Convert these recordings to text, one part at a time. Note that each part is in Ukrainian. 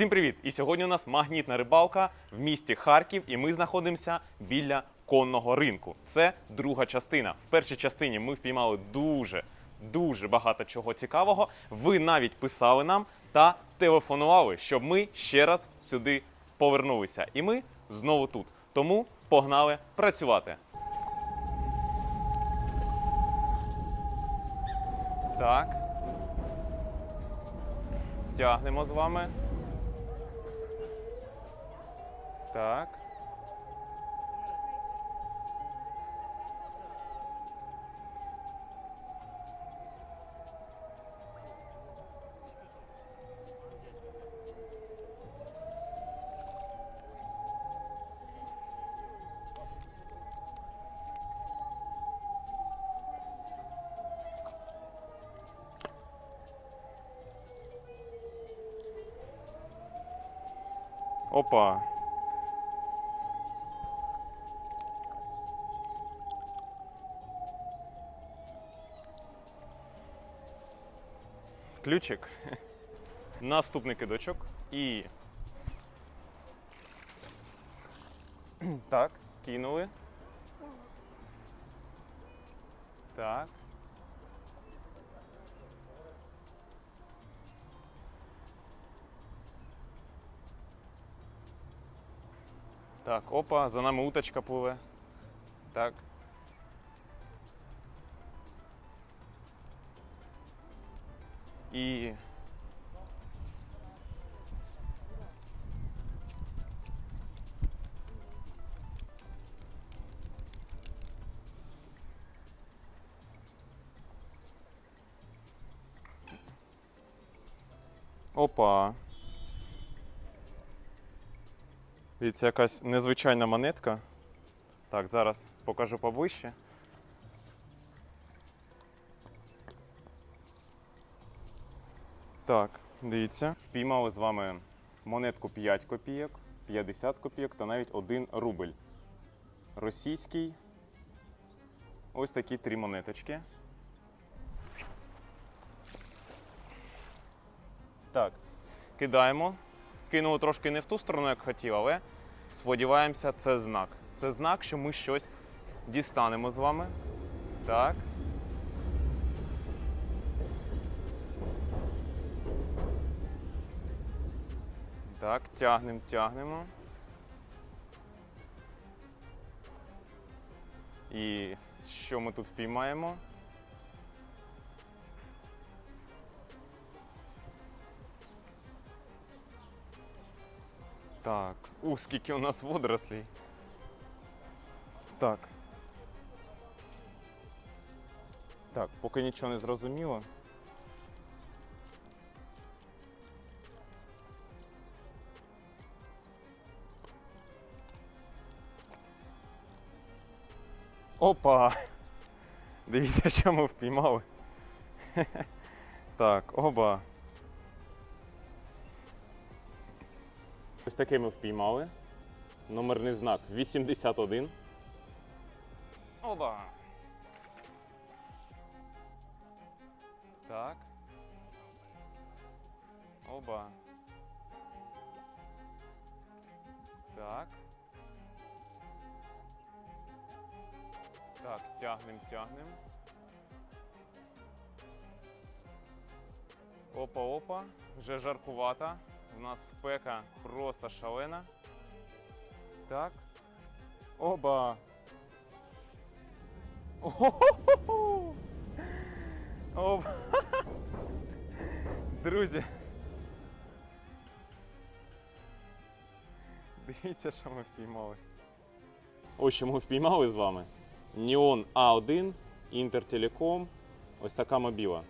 Всім привіт! І сьогодні у нас магнітна рибалка в місті Харків, і ми знаходимося біля конного ринку. Це друга частина. В першій частині ми впіймали дуже дуже багато чого цікавого. Ви навіть писали нам та телефонували, щоб ми ще раз сюди повернулися. І ми знову тут. Тому погнали працювати. Так. Тягнемо з вами. Так. Опа. Ключик. Наступний кидочок. І. Так, кинули. Так. Так, опа, за нами уточка пливе. Так. І. Опа. Дивіться, якась незвичайна монетка. Так, зараз покажу поближче. Так, дивіться. Впіймали з вами монетку 5 копійок, 50 копійок та навіть 1 рубль. Російський. Ось такі три монеточки. Так, кидаємо. Кинули трошки не в ту сторону, як хотів, але сподіваємося, це знак. Це знак, що ми щось дістанемо з вами. Так. Так, тягнемо, тягнемо. І що ми тут впіймаємо? Так, ух, скільки у нас водорослей. Так. Так, поки нічого не зрозуміло. Опа! Дивіться, що ми впіймали. Так, оба. Ось таке ми впіймали. Номерний знак 81. Оба. Так. Оба. Так. Так, тягнем, тягнем. Опа-опа, вже жаркувата. У нас спека просто шалена. Так. Оба. О-хо-хо-хо! Оба. Друзі. Дивіться, що ми впіймали. Ось що ми впіймали з вами. Neon A1, Інтертелеком. Ось така мобіла.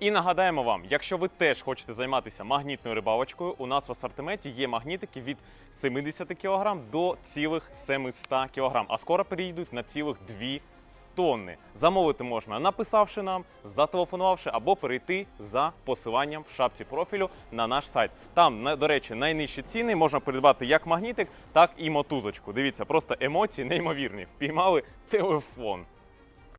І нагадаємо вам, якщо ви теж хочете займатися магнітною рибалочкою, у нас в асортименті є магнітики від 70 кг до цілих 700 кг, а скоро перейдуть на цілих 2 тонни. Замовити можна, написавши нам, зателефонувавши або перейти за посиланням в шапці профілю на наш сайт. Там, до речі, найнижчі ціни можна придбати як магнітик, так і мотузочку. Дивіться, просто емоції неймовірні. Впіймали телефон.